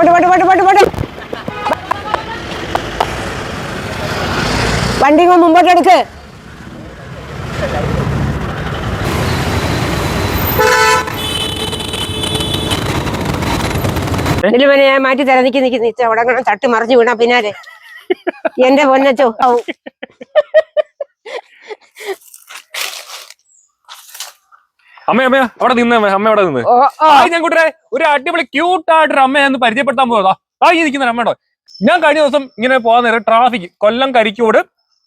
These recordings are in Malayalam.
പോട്ടെ പോട്ടെ പോട്ടെ പോട്ടെ പോട്ടെ വണ്ടി മുമ്പോട്ട് എടുക്ക് പിന്നെ ഞാൻ മാറ്റി തരാം. നിക്ക് നിക്ക് നിക്ക്. അവിടെ തട്ട് മറിഞ്ഞു വീണാ പിന്നാലെ. എന്റെ പൊന്നച്ചോ. അമ്മ അമ്മ അവിടെ നിന്ന് അമ്മ അമ്മ അവിടെ നിന്ന്. ഞാൻ കൂട്ടരെ ഒരു അടിപൊളി ക്യൂട്ട് ആയിട്ടൊരു അമ്മയെ ഒന്ന് പരിചയപ്പെടുത്താൻ പോകുന്നതാ ആ ഈ നിൽക്കുന്ന അമ്മയുടെ ഞാൻ കഴിഞ്ഞ ദിവസം ഇങ്ങനെ പോകാൻ നേരം traffic Kollam Karicode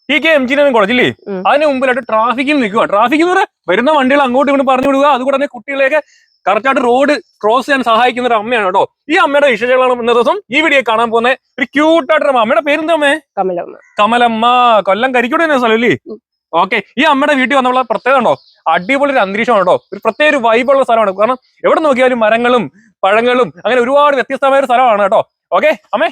T K engineering college ഇല്ലേ. അതിന് മുമ്പിലായിട്ട് ട്രാഫിക്കിൽ നിൽക്കുക ട്രാഫിക് എന്ന് പറഞ്ഞാൽ വരുന്ന വണ്ടികൾ അങ്ങോട്ടും ഇങ്ങോട്ടും പറഞ്ഞു വിടുക. അതുകൂടെ തന്നെ കുട്ടികളെയൊക്കെ കറക്റ്റ് ആയിട്ട് റോഡ് ക്രോസ് ചെയ്യാൻ സഹായിക്കുന്ന ഒരു അമ്മയാണ് കേട്ടോ. ഈ അമ്മയുടെ വിശേഷങ്ങളാണ് ഇന്ന ദിവസം ഈ വീഡിയോ കാണാൻ പോകുന്ന ഒരു ക്യൂട്ട് ആയിട്ടൊരു അമ്മ. അമ്മയുടെ പേരെന്താ അമ്മേ? കമലമ്മ. കമലമ്മ. കൊല്ലം കരിക്കോട് തന്നെ സ്ഥലം അല്ലേ ഓക്കെ ഈ അമ്മയുടെ വീട്ടിൽ വന്നുള്ള പ്രത്യേകത ഉണ്ടോ? അടിപൊളി ഒരു അന്തരീക്ഷമാണ്? കേട്ടോ ഒരു പ്രത്യേക ഒരു വൈബുള്ള സ്ഥലമാണ്. കാരണം എവിടെ നോക്കിയാലും മരങ്ങളും പഴങ്ങളും അങ്ങനെ ഒരുപാട് വ്യത്യസ്തമായ ഒരു സ്ഥലമാണ് കേട്ടോ. ഓക്കെ അമ്മേ?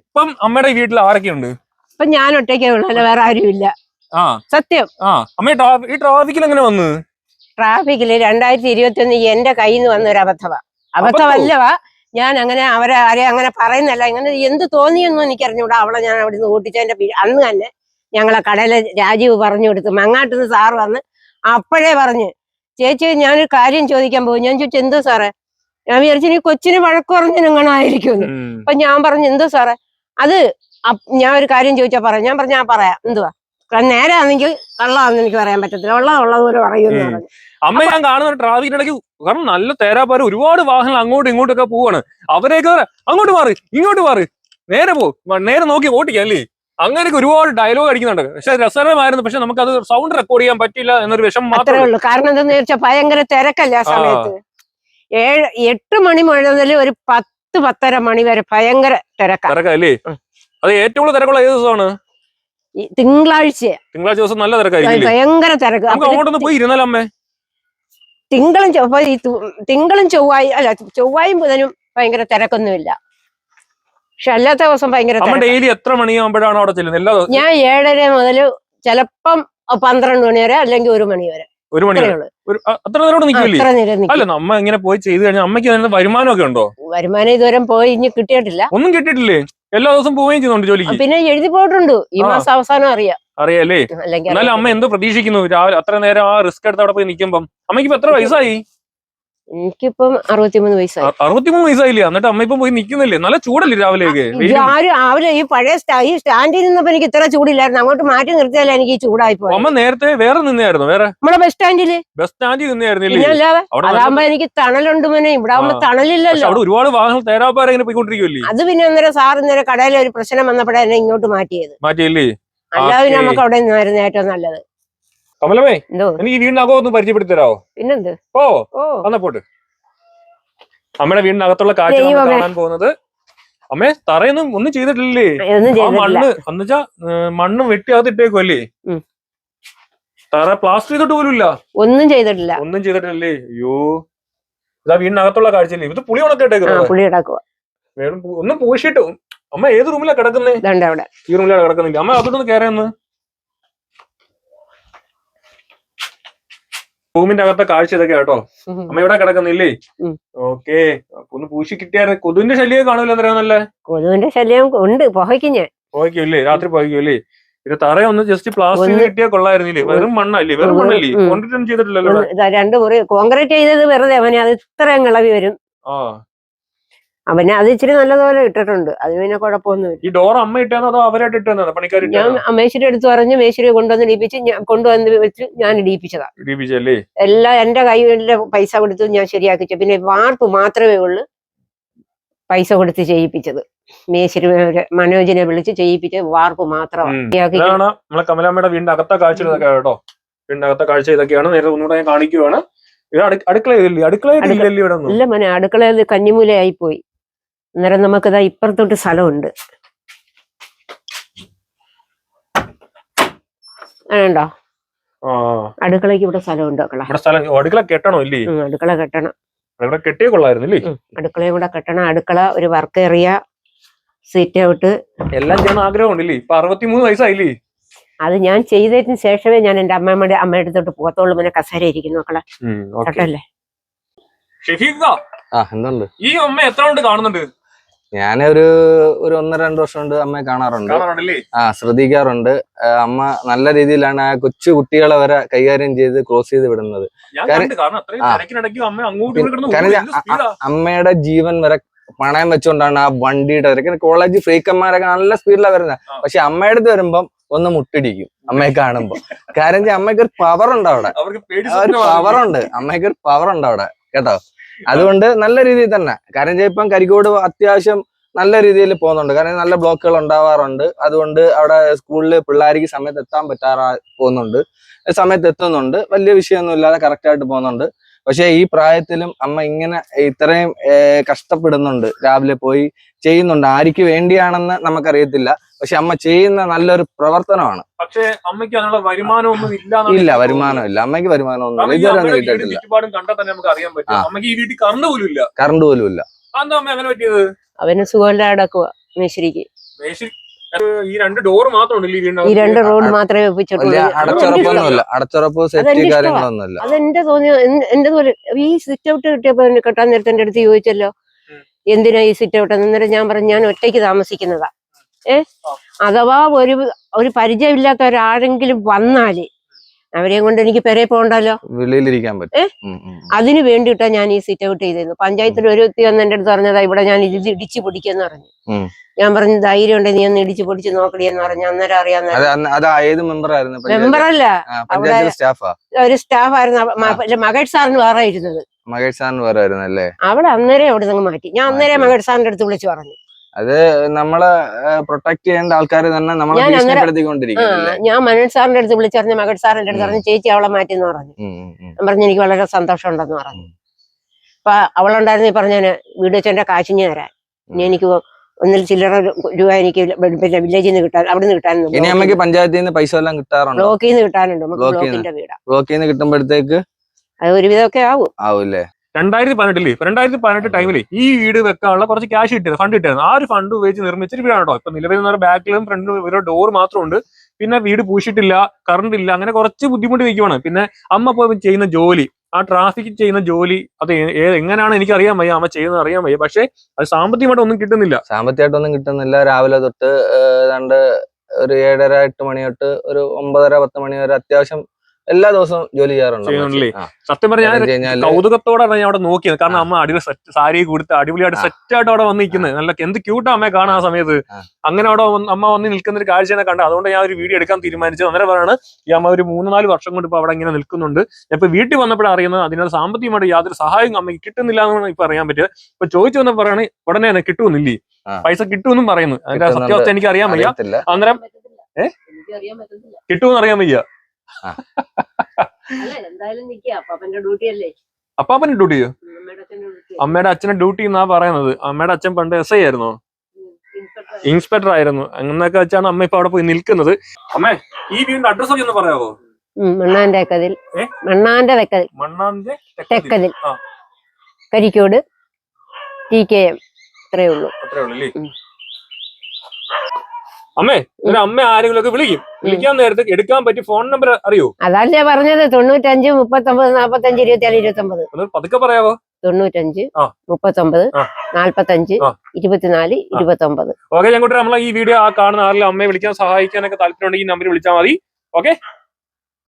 ഇപ്പം അമ്മയുടെ വീട്ടിൽ ആരൊക്കെയുണ്ട്? ഇപ്പൊ ഞാൻ ഒറ്റയ്ക്കേ ഉള്ളൂ അല്ല വേറെ ആരുമില്ല. ആ. സത്യം. ആ അമ്മ ഈ ട്രാഫിക്കിൽ എങ്ങനെ വന്നു? ട്രാഫിക്കിൽ രണ്ടായിരത്തി ഇരുപത്തി ഒന്ന് എന്റെ കയ്യിൽ നിന്ന് വന്ന ഒരു അബദ്ധവ. അബദ്ധമല്ലവാ ഞാൻ അങ്ങനെ അവരെ ആരെ അങ്ങനെ പറയുന്നല്ല ഇങ്ങനെ എന്ത് തോന്നിയൊന്നും എനിക്കറിഞ്ഞൂടാ. അവളെ ഞാൻ അവിടെ നിന്ന് ഓട്ടിച്ചതിന്റെ അന്ന് തന്നെ ഞങ്ങളെ കടയിലെ രാജീവ് പറഞ്ഞു കൊടുത്തു മങ്ങാട്ടുനിന്ന് സാറ് വന്ന് അപ്പോഴേ പറഞ്ഞു ചേച്ചി ഞാനൊരു കാര്യം ചോദിക്കാൻ പോകും ഞാൻ ചോദിച്ചു എന്തോ സാറേ? ഞാൻ വിചാരിച്ചു നീ കൊച്ചിന് വഴക്ക് പറഞ്ഞു നിങ്ങളായിരിക്കും ഉം. അപ്പൊ ഞാൻ പറഞ്ഞു എന്തോ സാറേ? അത് ഞാൻ ഒരു കാര്യം ചോദിച്ചാ പറയാം. ഞാൻ പറഞ്ഞു ഞാൻ പറയാം എന്തുവാ? നേരെ ആണെങ്കിൽ കള്ളാന്ന് എനിക്ക് പറയാൻ പറ്റത്തില്ല. ഉള്ള ഉള്ളതുപോലെ പറയുമെന്ന് പറഞ്ഞു. അമ്മ ഞാൻ കാണുന്ന ട്രാഫിക്കിനിടയ്ക്ക് കാരണം നല്ല തേരാപ്പാർ ഒരുപാട് വാഹനങ്ങൾ അങ്ങോട്ടും ഇങ്ങോട്ടും ഒക്കെ പോവാണ്. അവരെയൊക്കെ അങ്ങോട്ട് മാറി ഇങ്ങോട്ട് മാറി. നേരെ പോ നേരെ നോക്കി ഓട്ടിക്കാം അല്ലേ? അങ്ങനെയൊക്കെ ഒരുപാട് ഡയലോഗ് അടിക്കുന്നുണ്ട്. പക്ഷെ രസകരമായിരുന്നു. പക്ഷെ നമുക്ക് അത് സൗണ്ട് റെക്കോർഡ് ചെയ്യാൻ പറ്റില്ല എന്നൊരു വിഷം മാത്രമേ ഉള്ളൂ. കാരണം എന്താണെന്ന് വെച്ചാൽ ഭയങ്കര തിരക്കല്ല ആ. സമയത്ത്? ഏഴ് എട്ട് മണി മുതൽ ഒരു പത്ത് പത്തര മണി വരെ ഭയങ്കര തിരക്കാ. തിരക്കല്ലേ? അല്ലേ അത് ഏറ്റവും കൂടുതൽ തിരക്കുള്ള ഏത് ദിവസമാണ്? ഈ തിങ്കളാഴ്ച തിങ്കളാഴ്ച ദിവസം നല്ല തിരക്കായിരിക്കും അല്ലേ? ഭയങ്കര തിരക്ക്. നമുക്ക് അപ്പൊ അങ്ങോട്ടൊന്ന് പോയി ഇരുന്നാലോ അമ്മേ? തിങ്കളും ചൊവ്വ ഈ തു- തിങ്കളും ചൊവ്വായി അല്ല ചൊവ്വായും ബുധനും ഭയങ്കര തിരക്കൊന്നുമില്ല. പക്ഷെ അല്ലാത്ത ദിവസം ഭയങ്കര ഡെയിലി എത്ര മണിയാകുമ്പോഴാണ് അവിടെ ചെല്ലുന്നത്? എല്ലാ ദിവസവും ഞാൻ ഏഴര മുതൽ ചിലപ്പം പന്ത്രണ്ട് മണി വരെ അല്ലെങ്കിൽ ഒരു മണി വരെ. ഒരു മണി അത്ര നേരം നിൽക്കില്ലേ. അല്ല നമ്മ ഇങ്ങനെ പോയി ചെയ്ത് കഴിഞ്ഞാൽ അമ്മയ്ക്ക് അതിന് വരുമാനമൊക്കെ ഉണ്ടോ? വരുമാനം ഇതുവരെ പോയി ഇനി കിട്ടിയിട്ടില്ല. ഒന്നും കിട്ടിയിട്ടില്ലേ? എല്ലാ ദിവസവും പോവുകയും ചെയ്യുന്നുണ്ട് ജോലിക്ക്? പിന്നെ എഴുതി പോയിട്ടുണ്ട്. ഈ മാസം അവസാനം അറിയാം. അറിയാലേ എന്നാലും അമ്മ എന്തോ പ്രതീക്ഷിക്കുന്നു? രാവിലെ അത്ര നേരം ആ റിസ്ക് എടുത്ത് അവിടെ പോയി നിൽക്കുമ്പം. അമ്മയ്ക്ക് ഇപ്പൊ എത്ര വയസ്സായി? എനിക്കിപ്പം അറുപത്തിമൂന്ന് വയസ്സായി. അറുപത്തിമൂന്ന് വയസ്സായില്ലേ? എന്നിട്ട് അമ്മ ഇപ്പം പോയി നിക്കുന്നില്ലേ? നല്ല ചൂടല്ലേ രാവിലെയൊക്കെ? ഇത് ആരും രാവിലെ ഈ പഴയ ഈ സ്റ്റാൻഡിൽ നിന്നപ്പോ എനിക്ക് ഇത്ര ചൂടില്ലായിരുന്നു. അങ്ങോട്ട് മാറ്റി നിർത്തിയാലേ എനിക്ക് ഈ ചൂടായി പോയി. അമ്മ നേരത്തെ വേറെ നിന്നായിരുന്നു വേറെ? നമ്മളെ ബസ് സ്റ്റാൻഡിൽ ബസ് സ്റ്റാൻഡിൽ നിന്നായിരുന്നില്ലേ അതാകുമ്പോ എനിക്ക് തണലുണ്ട് മോനെ. ഇവിടെ ആകുമ്പോ തണലില്ലല്ലോ. അവിടെ ഒരുപാട് വാഹനം തേരാപ്പാര ഇങ്ങനെ പോയിക്കൊണ്ടിരിക്കുമല്ലേ അത് പിന്നെ അന്നേരം സാർ ഇന്നേരം കടയിലെ ഒരു പ്രശ്നം വന്നപ്പോഴാണ് ഇങ്ങോട്ട് മാറ്റിയത്. മാറ്റിയില്ലേ? അല്ലാതെ. നമുക്ക് അവിടെ നിന്നായിരുന്നു ഏറ്റവും നല്ലത്. കമലമേ എനിക്ക് വീടിനകത്ത് വീടിനകം ഒന്ന് പരിചയപ്പെടുത്തി തരാമോ പിന്നെന്ത് ഓ. വന്ന പോട്ട്. അമ്മയുടെ വീടിനകത്തുള്ള കാഴ്ച കാണാൻ പോകുന്നത്. അമ്മേ തറയൊന്നും ഒന്നും ചെയ്തിട്ടില്ലേ? മണ്ണ് എന്നുവെച്ചാ മണ്ണ് വെട്ടി അത് അല്ലേ? തറ പ്ലാസ്റ്റർ ചെയ്തിട്ട് പോലും ഇല്ല. ഒന്നും ചെയ്തിട്ടില്ല. ഒന്നും ചെയ്തിട്ടില്ലേ? അയ്യോ. ഇതാ വീടിനകത്തുള്ള കാഴ്ചയില്ലേ? ഇത് പുളി ഉണക്കെ ഒന്നും പൂശിട്ട് അമ്മ ഏത് റൂമിലാ കിടക്കുന്നേ? ഈ റൂമിലാണ് കിടക്കുന്നില്ല? അമ്മ അതൊന്ന് കയറിയെന്ന് റൂമിന്റെ അകത്തെ കാഴ്ച ഇതൊക്കെ കേട്ടോ. അമ്മ ഇവിടെ കിടക്കുന്നില്ലേ. ഓക്കെ. ഒന്ന് പൂശി കിട്ടിയാൽ കൊതുവിന്റെ ശല്യം കാണൂല നല്ല. കൊതുവിന്റെ ശല്യം ഉണ്ട്. പുകയ്ക്കും ഞാൻ. രാത്രി പോയിക്കല്ലേ ഇത് തറയൊന്ന് ജസ്റ്റ് പ്ലാസ്റ്റിക് കിട്ടിയാൽ കൊള്ളായിരുന്നില്ലേ? വെറും മണ്ണല്ലേ? വെറും. മണ്ണല്ലേ. കോൺക്രീറ്റ് ഒന്നും ചെയ്തിട്ടില്ലല്ലോ രണ്ട് മുറി. കോൺക്രീറ്റ് ചെയ്തത് വെറുതെ അവനെ അത് ഇത്രയും ഇളവി വരും. ആ. അവനെ അത് ഇച്ചിരി നല്ലതുപോലെ ഇട്ടിട്ടുണ്ട്. അതിന് പിന്നെ കുഴപ്പമൊന്നുമില്ല. ഈ ഡോർ അമ്മ അതോ അവരായിട്ട് പണിക്കാർ ഞാൻ മേശിരി എടുത്തു പറഞ്ഞു മേശിരി കൊണ്ടുവന്ന് ഇടിപ്പിച്ച് കൊണ്ടുവന്ന് വെച്ച് ഞാൻ ഇടിപ്പിച്ചതാ ഇടിപ്പിച്ചല്ലേ എല്ലാം എന്റെ കയ്യിലെ പൈസ കൊടുത്ത് ഞാൻ ശരിയാക്കിച്ചു. പിന്നെ വാർപ്പ് മാത്രമേ ഉള്ളൂ പൈസ കൊടുത്ത് ചെയ്യിപ്പിച്ചത്. മേശിരി മനോജിനെ വിളിച്ച് ചെയ്യിപ്പിച്ച വാർപ്പ് മാത്രമാണ് നമ്മളെ കമലാമ്മയുടെ വീടിന്റെ അകത്ത കാഴ്ച ഇതൊക്കെ കേട്ടോ. വീടിന്റെ അകത്തെ കാഴ്ച ഇതൊക്കെയാണ്. ഒന്നുകൂടെ ഞാൻ കാണിക്കുവാണ്. ഇവിടെ ഇല്ല മനെ അടുക്കളയിൽ കഞ്ഞിമൂലയായി പോയി. അന്നേരം നമുക്കിതാ ഇപ്പുറത്തോട്ട് സ്ഥലമുണ്ട്. വേണ്ടോ ആ അടുക്കളയ്ക്ക് ഇവിടെ സ്ഥലമുണ്ട് അടുക്കള. കെട്ടണോ ഇല്ലേ? അടുക്കള കെട്ടണം. ഇവിടെ കെട്ടിയ കൊള്ളായിരുന്നില്ലേ അടുക്കളയും കൂടെ കെട്ടണം. അടുക്കള ഒരു വർക്ക് ഏറിയ സീറ്റ് ഔട്ട്. എല്ലാം ചെയ്യണം ആഗ്രഹമുണ്ടല്ലേ ഇപ്പൊ അറുപത്തിമൂന്ന് വയസ്സായില്ലേ? അത് ഞാൻ ചെയ്തതിന് ശേഷമേ ഞാൻ എന്റെ അമ്മമ്മയുടെ അമ്മയുടെ അടുത്തോട്ട് പോകത്തോളൂ പിന്നെ കസേര ഇരിക്കുന്നു മക്കളെ. കേട്ടല്ലേ? ഷെഫീഖ ഈ അമ്മ എത്ര കൊണ്ട് കാണുന്നുണ്ട്? ഞാനൊരു ഒരു ഒരു ഒന്നര രണ്ട് വർഷം കൊണ്ട് അമ്മയെ കാണാറുണ്ട്. കാണാറുണ്ടല്ലേ? ആ ശ്രദ്ധിക്കാറുണ്ട്. അമ്മ നല്ല രീതിയിലാണ് ആ കൊച്ചു കുട്ടികളെ വരെ കൈകാര്യം ചെയ്ത് ക്രോസ് ചെയ്ത് വിടുന്നത്. ഞാൻ. ഞാൻ- അമ്മയുടെ ജീവൻ വരെ പണയം വെച്ചുകൊണ്ടാണ് ആ വണ്ടിയുടെ തിരക്ക്. കോളേജ് ഫ്രീക്കന്മാരൊക്കെ നല്ല സ്പീഡിലാണ് വരുന്നത്. പക്ഷെ അമ്മയുടെ അടുത്ത് വരുമ്പം ഒന്ന് മുട്ടിടിക്കും അമ്മയെ കാണുമ്പോ. കാരണം അമ്മയ്ക്ക് ഒരു പവർ ഉണ്ട് അവിടെ. ഒരു പവർ ഉണ്ട്. അമ്മയ്ക്ക് ഒരു പവർ ഉണ്ട് അവിടെ. കേട്ടോ? അതുകൊണ്ട് നല്ല രീതിയിൽ തന്നെ. കാരണം ഇപ്പം കരിക്കോട് അത്യാവശ്യം നല്ല രീതിയിൽ പോകുന്നുണ്ട്. കാരണം നല്ല ബ്ലോക്കുകൾ ഉണ്ടാവാറുണ്ട്. അതുകൊണ്ട് അവിടെ സ്കൂളിൽ പിള്ളേർക്ക് സമയത്ത് എത്താൻ പറ്റാറാ പോകുന്നുണ്ട്. സമയത്ത് എത്തുന്നുണ്ട്. വലിയ വിഷയമൊന്നും ഇല്ലാതെ കറക്റ്റായിട്ട് പോകുന്നുണ്ട്. പക്ഷെ ഈ പ്രായത്തിലും അമ്മ ഇങ്ങനെ ഇത്രയും കഷ്ടപ്പെടുന്നുണ്ട്. രാവിലെ പോയി ചെയ്യുന്നുണ്ട്. ആർക്ക് വേണ്ടിയാണെന്ന് നമുക്കറിയത്തില്ല. പക്ഷെ അമ്മ ചെയ്യുന്ന നല്ലൊരു പ്രവർത്തനമാണ്. പക്ഷേ അമ്മയ്ക്ക് അതിനുള്ള വരുമാനമൊന്നും ഇല്ല ഇല്ല വരുമാനം ഇല്ല അമ്മയ്ക്ക് വരുമാനമൊന്നും ഒന്നും ഈ ഇതുവരെ ഒന്നും കിട്ടിയിട്ടില്ല ചുറ്റുപാടും കണ്ടാൽ തന്നെ നമുക്ക് അറിയാൻ പറ്റും. അമ്മയ്ക്ക് ഈ വീട്ടിൽ കറണ്ട് പോലും ഇല്ല. കറണ്ട് പോലും ഇല്ല. അതെന്താ അമ്മ അങ്ങനെ പറ്റിയത്? അവന് സുഖമില്ല അടക്കുക മേശിരിക്ക്. മേശിരി ഈ രണ്ട് ഡോർ മാത്രം ഉണ്ടല്ലോ ഈ ഈ രണ്ട് റോഡ് മാത്രമേ അടച്ചുറപ്പൊന്നുമില്ല. അടച്ചുറപ്പോ സേഫ്റ്റി അതെന്റെ കാര്യങ്ങളൊന്നുമില്ല. അതെന്റെ തോന്നിയ എന്റെ പോലെ ഈ സിറ്റ് ഔട്ട് കിട്ടിയപ്പോ കെട്ടാൻ നേരത്തെ എന്റെ അടുത്ത് ചോദിച്ചല്ലോ. എന്തിനാ ഈ സിറ്റ് ഔട്ട് അന്നേരം ഞാൻ പറഞ്ഞു ഞാൻ ഒറ്റയ്ക്ക് താമസിക്കുന്നതാ. ഏ. അഥവാ ഒരു ഒരു പരിചയമില്ലാത്ത ഒരാരെങ്കിലും വന്നാൽ അവരെയും കൊണ്ട് എനിക്ക് പെരേ പോകണ്ടല്ലോ. വെളിയിലിരിക്കാൻ? പറ്റും. അതിന് വേണ്ടിയിട്ടാ ഞാൻ ഈ സിറ്റ് ഔട്ട് ചെയ്തിരുന്നു പഞ്ചായത്തിൽ ഒരു വ്യക്തി വന്ന് എന്റെ അടുത്ത് പറഞ്ഞതാ ഇവിടെ ഞാൻ ഇത് ഇടിച്ചു പൊടിക്കെന്ന് പറഞ്ഞു. ഞാൻ പറഞ്ഞു ധൈര്യം ഉണ്ടെങ്കിൽ നീ ഒന്ന് ഇടിച്ചു പൊടിച്ച് നോക്കടി എന്ന് പറഞ്ഞു. അന്നേരം പഞ്ചായത്ത്- മെമ്പറല്ല സ്റ്റാഫാ? ഒരു സ്റ്റാഫ് ആയിരുന്നു. മകേഷ് സാറിന് വേറെ ഇരുന്നത് മകേഷ് സാറിന് വേറെ ആയിരുന്നു അല്ലേ അവിടെ അന്നേരം അവിടെ നിന്ന് മാറ്റി. ഞാൻ അന്നേരം. മകേഷ് സാറിന്റെ അടുത്ത് വിളിച്ചു പറഞ്ഞു. നമ്മളെ പ്രൊട്ടക്ട് ചെയ്യേണ്ട ആൾക്കാർ തന്നെ നമ്മളെ ഞാൻ അന്നേരം- ഞാൻ മനോജ് സാറിന്റെ അടുത്ത് വിളിച്ചറിഞ്ഞ മകൻ സാറിന്റെ അടുത്ത് പറഞ്ഞു ചേച്ചി അവളെ മാറ്റി എന്ന് പറഞ്ഞു. ഞാൻ പറഞ്ഞു എനിക്ക് വളരെ സന്തോഷം ഉണ്ടെന്ന് പറഞ്ഞു അപ്പൊ അവളുണ്ടായിരുന്നു ഈ പറഞ്ഞ വീട് വെച്ചെന്റെ കാശിഞ്ഞ് തരാൻ ഇനി എനിക്ക് ഒന്നിൽ ചില്ലറ രൂപ എനിക്ക് പിന്നെ വില്ലേജിൽ നിന്ന് കിട്ടാൻ അവിടെ നിന്ന് കിട്ടാനുണ്ട് ഇനി നമുക്ക് പഞ്ചായത്തിൽ നിന്ന് പൈസ എല്ലാം കിട്ടാറുണ്ട്? ബ്ലോക്കിൽ നിന്ന് കിട്ടാനുണ്ട് നമുക്ക് ബ്ലോക്കിന്റെ വീടാ. ബ്ലോക്കിൽ നിന്ന് കിട്ടുമ്പോഴത്തേക്ക് അത് ഒരുവിധമൊക്കെ ആവും. ആവൂല്ലേ? രണ്ടായിരത്തി പതിനെട്ടിൽ രണ്ടായിരത്തി പതിനെട്ട് ടൈമിൽ ഈ വീട് വെക്കാനുള്ള കുറച്ച് ക്യാഷ് കിട്ടിയത് ഫണ്ട് കിട്ടിയത്. ആ ഒരു ഫണ്ട് ഉപയോഗിച്ച് നിർമ്മിച്ചൊരു വീടാണ് കേട്ടോ ഇപ്പൊ നിലവിൽ ബാക്കിലും ഫ്രണ്ടിലും ഒരു ഡോർ മാത്രമുണ്ട്. പിന്നെ വീട് പൂശിട്ടില്ല കറണ്ട് ഇല്ല അങ്ങനെ കുറച്ച് ബുദ്ധിമുട്ട് നിൽക്കുവാണ് പിന്നെ അമ്മ പോയി ചെയ്യുന്ന ജോലി ആ ട്രാഫിക് ചെയ്യുന്ന ജോലി അത് എങ്ങനെയാണ് എനിക്ക് അറിയാൻ വയ്യ അമ്മ ചെയ്യുന്നത് അറിയാൻ വയ്യ. പക്ഷെ അത് സാമ്പത്തികമായിട്ട് ഒന്നും കിട്ടുന്നില്ല. സാമ്പത്തികമായിട്ട് ഒന്നും കിട്ടുന്നില്ല. രാവിലെ തൊട്ട് ഏതാണ്ട് ഒരു ഏഴര എട്ട് മണി തൊട്ട് ഒരു ഒമ്പതര പത്ത് മണി വരെ അത്യാവശ്യം എല്ലാ ദിവസവും ജോലി ചെയ്യാറുണ്ട് സത്യം പറഞ്ഞാൽ കൗതുകത്തോടെ വെച്ച് ഞാൻ അവിടെ നോക്കിയത്. കാരണം അമ്മ അടിപൊളി സെറ്റ് സാരി കൊടുത്ത് അടിപൊളിയായിട്ട്. സെറ്റ് ആയിട്ട് അവിടെ വന്നിരിക്കുന്നത് നല്ല എന്ത് ക്യൂട്ടാ അമ്മയെ കാണാൻ ആ സമയത്ത്. അങ്ങനെ അവിടെ അമ്മ വന്ന് നിൽക്കുന്ന ഒരു കാഴ്ചയെ കണ്ടത് അതുകൊണ്ട് ഞാൻ ഒരു വീഡിയോ എടുക്കാൻ തീരുമാനിച്ചത് അന്നേരം പറയാണ് ഈ അമ്മ ഒരു മൂന്ന് നാല് വർഷം കൊണ്ട് ഇപ്പൊ അവിടെ ഇങ്ങനെ നിൽക്കുന്നുണ്ട്. ഇപ്പൊ വീട്ടിൽ വന്നപ്പോഴാണ് അറിയുന്നത് അതിനകത്ത് സാമ്പത്തികമായിട്ട് യാതൊരു സഹായവും അമ്മയ്ക്ക് കിട്ടുന്നില്ല എന്നാണ് ഇപ്പൊ അറിയാൻ പറ്റുക ഇപ്പൊ ചോദിച്ചു വന്ന പറയാണ് ഉടനെ തന്നെ കിട്ടുമെന്നില്ലേ? പൈസ കിട്ടുമെന്നും പറയുന്നു. അതിന്റെ. സത്യാവസ്ഥ എനിക്ക് അറിയാൻ വയ്യ. അന്നേരം ഏ? കിട്ടുമെന്ന് അറിയാൻ വയ്യ. അപ്പാപ്പന്റെ ഡ്യൂട്ടിയോ അമ്മയുടെ അച്ഛന്റെ ഡ്യൂട്ടി എന്നാ പറയുന്നത്? അമ്മയുടെ അച്ഛൻ പണ്ട് എസ് ഐ ആയിരുന്നോ? ഇൻസ്പെക്ടർ ആയിരുന്നു. അങ്ങനെയൊക്കെ വെച്ചാണ് അമ്മ ഇപ്പൊ അവിടെ പോയി നിൽക്കുന്നത്. അമ്മേ ഈ വീടിന്റെ അഡ്രസ് ഒക്കെ ഒന്ന് പറയാവോ? മണ്ണാന്റെ തെക്കതിൽ? മണ്ണാന്റെ തെക്കതിൽ മണ്ണാന്റെ തെക്കതിൽ. ആ. Karicode T K M. അത്രേ ഉള്ളൂ. അത്രേ ഉള്ളൂ. അമ്മേ ഒരു അമ്മ ആരെങ്കിലും ഒക്കെ വിളിക്കും. വിളിക്കാൻ നേരത്തെ എടുക്കാൻ പറ്റിയ ഫോൺ നമ്പർ അറിയോ? അതല്ലേ പറഞ്ഞത്. തൊണ്ണൂറ്റഞ്ച് മുപ്പത്തൊമ്പത് നാപ്പത്തഞ്ച് ഇരുപത്തിനാല് ഇരുപത്തൊമ്പത്. പതുക്കെ പറയാവോ? തൊണ്ണൂറ്റഞ്ച്. മുപ്പത്തൊമ്പത്. നാല്പത്തഞ്ച്. ഇരുപത്തിനാല് ഇരുപത്തൊമ്പത്. ഓക്കെ ഞങ്ങൾ നമ്മളെ ഈ വീഡിയോ ആ കാണുന്ന ആരെങ്കിലും അമ്മയെ വിളിക്കാൻ സഹായിക്കാനൊക്കെ താല്പര്യം ഉണ്ടെങ്കിൽ ഈ നമ്പർ വിളിച്ചാൽ മതി. ഓക്കെ?